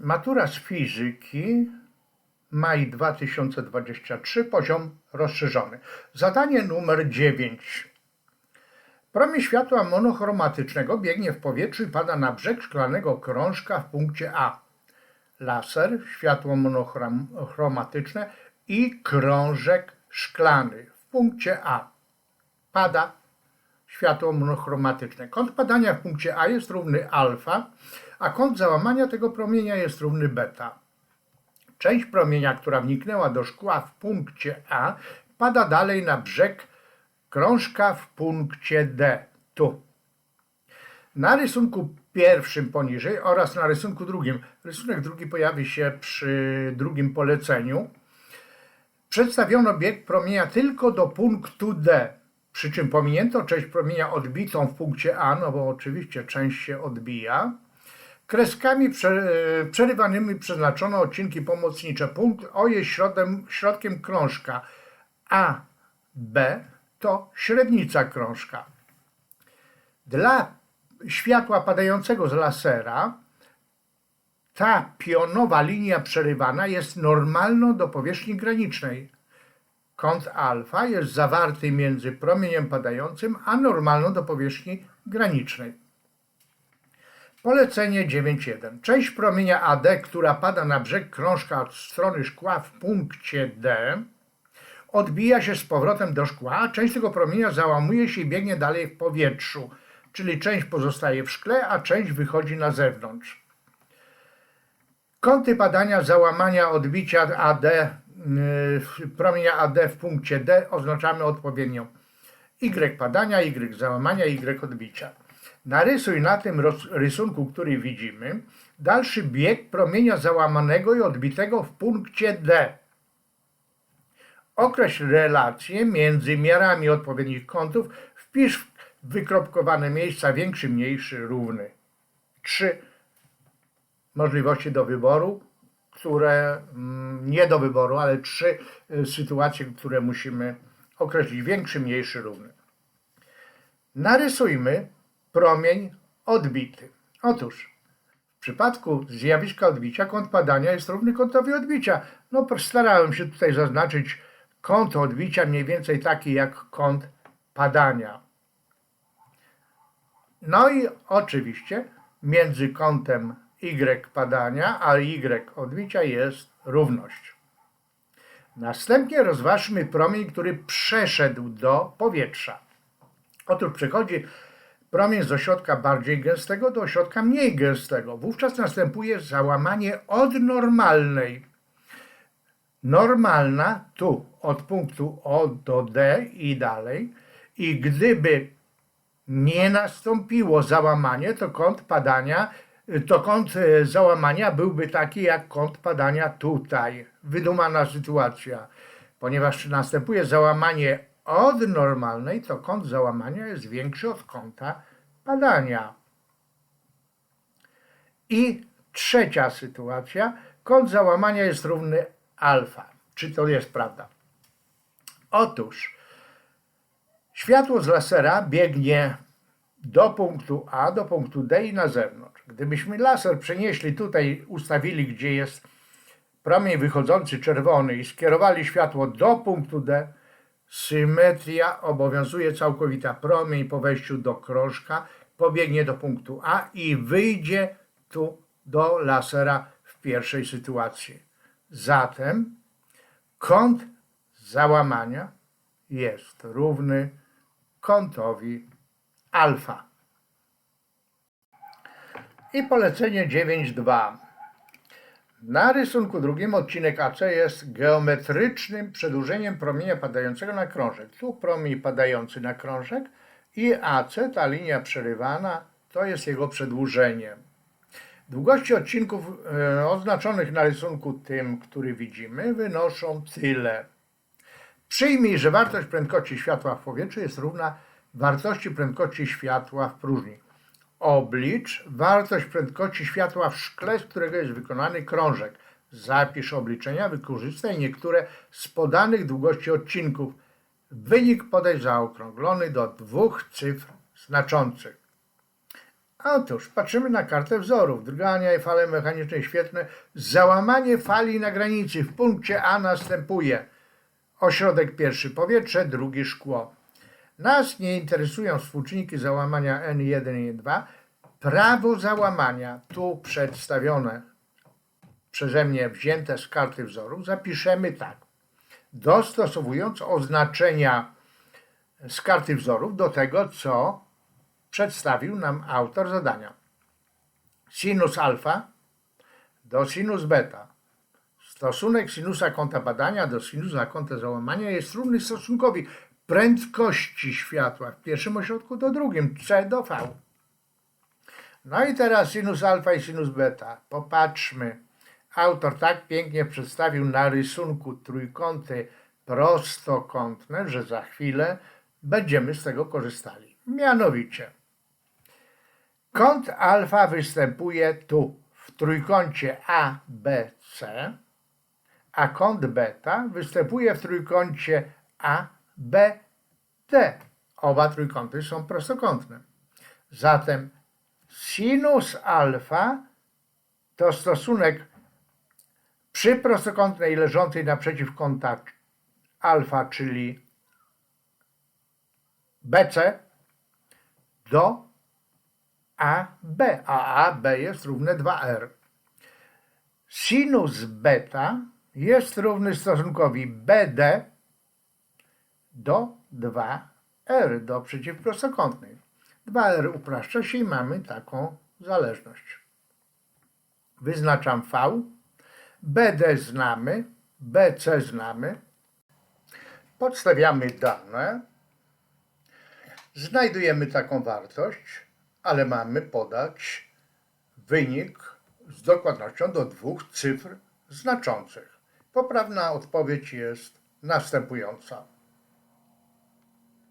Matura z fizyki, maj 2023, poziom rozszerzony. Zadanie numer 9. Promień światła monochromatycznego biegnie w powietrzu i pada na brzeg szklanego krążka w punkcie A. Laser, światło monochromatyczne i krążek szklany w punkcie A. Pada światło monochromatyczne. Kąt padania w punkcie A jest równy alfa, a kąt załamania tego promienia jest równy beta. Część promienia, która wniknęła do szkła w punkcie A, pada dalej na brzeg krążka w punkcie D. Tu. Na rysunku pierwszym poniżej oraz na rysunku drugim. Rysunek drugi pojawi się przy drugim poleceniu. Przedstawiono bieg promienia tylko do punktu D, przy czym pominięto część promienia odbitą w punkcie A, no bo oczywiście część się odbija. Kreskami przerywanymi przeznaczono odcinki pomocnicze. Punkt O jest środem, środkiem krążka, a B to średnica krążka. Dla światła padającego z lasera ta pionowa linia przerywana jest normalną do powierzchni granicznej. Kąt alfa jest zawarty między promieniem padającym a normalną do powierzchni granicznej. Polecenie 9.1. Część promienia AD, która pada na brzeg krążka od strony szkła w punkcie D, odbija się z powrotem do szkła, a część tego promienia załamuje się i biegnie dalej w powietrzu, czyli część pozostaje w szkle, a część wychodzi na zewnątrz. Kąty padania załamania odbicia AD, promienia AD w punkcie D oznaczamy odpowiednio Y padania, Y załamania, Y odbicia. Narysuj na tym rysunku, który widzimy, dalszy bieg promienia załamanego i odbitego w punkcie D. Określ relacje między miarami odpowiednich kątów, wpisz w wykropkowane miejsca większy, mniejszy, równy. Trzy możliwości do wyboru, które mm, nie do wyboru, ale trzy y, sytuacje, które musimy określić większy, mniejszy, równy. Narysujmy promień odbity. Otóż w przypadku zjawiska odbicia kąt padania jest równy kątowi odbicia. No starałem się tutaj zaznaczyć kąt odbicia mniej więcej taki jak kąt padania. No i oczywiście między kątem Y padania a Y odbicia jest równość. Następnie rozważmy promień, który przeszedł do powietrza. Otóż przechodzi promień z ośrodka bardziej gęstego do ośrodka mniej gęstego. Wówczas następuje załamanie od normalnej. Normalna tu od punktu O do D i dalej. I gdyby nie nastąpiło załamanie, to kąt padania, to kąt e, załamania byłby taki jak kąt padania tutaj. Wydumana sytuacja. Ponieważ następuje załamanie od normalnej, to kąt załamania jest większy od kąta padania. I trzecia sytuacja, kąt załamania jest równy alfa. Czy to jest prawda? Otóż światło z lasera biegnie do punktu A, do punktu D i na zewnątrz. Gdybyśmy laser przenieśli tutaj, ustawili, gdzie jest promień wychodzący czerwony i skierowali światło do punktu D, Symetria obowiązuje całkowita. Promień po wejściu do krążka pobiegnie do punktu A i wyjdzie tu do lasera w pierwszej sytuacji. Zatem kąt załamania jest równy kątowi alfa. I polecenie 9.2. Na rysunku drugim odcinek AC jest geometrycznym przedłużeniem promienia padającego na krążek. Tu promień padający na krążek i AC, ta linia przerywana, to jest jego przedłużenie. Długości odcinków e, oznaczonych na rysunku tym, który widzimy, wynoszą tyle. Przyjmij, że wartość prędkości światła w powietrzu jest równa wartości prędkości światła w próżni oblicz wartość prędkości światła w szkle, z którego jest wykonany krążek. Zapisz obliczenia, wykorzystaj niektóre z podanych długości odcinków. Wynik podaj zaokrąglony do dwóch cyfr znaczących. Otóż patrzymy na kartę wzorów. Drgania i fale mechaniczne świetne. Załamanie fali na granicy. W punkcie A następuje ośrodek pierwszy powietrze, drugi szkło. Nas nie interesują współczynniki załamania N1 i N2. Prawo załamania, tu przedstawione przeze mnie wzięte z karty wzorów, zapiszemy tak. Dostosowując oznaczenia z karty wzorów do tego, co przedstawił nam autor zadania. Sinus alfa do sinus beta. Stosunek sinusa kąta badania do sinusa kąta załamania jest równy stosunkowi prędkości światła w pierwszym ośrodku do drugim, C do V. No i teraz sinus alfa i sinus beta. Popatrzmy. Autor tak pięknie przedstawił na rysunku trójkąty prostokątne, że za chwilę będziemy z tego korzystali. Mianowicie, kąt alfa występuje tu w trójkącie ABC, a kąt beta występuje w trójkącie ABD. Oba trójkąty są prostokątne. Zatem sinus alfa to stosunek przy prostokątnej leżącej naprzeciw kąta alfa, czyli BC do AB, a AB jest równe 2R. Sinus beta jest równy stosunkowi BD do 2R, do przeciwprostokątnej. 2R upraszcza się i mamy taką zależność. Wyznaczam V, BD znamy, BC znamy, podstawiamy dane, znajdujemy taką wartość, ale mamy podać wynik z dokładnością do dwóch cyfr znaczących. Poprawna odpowiedź jest następująca.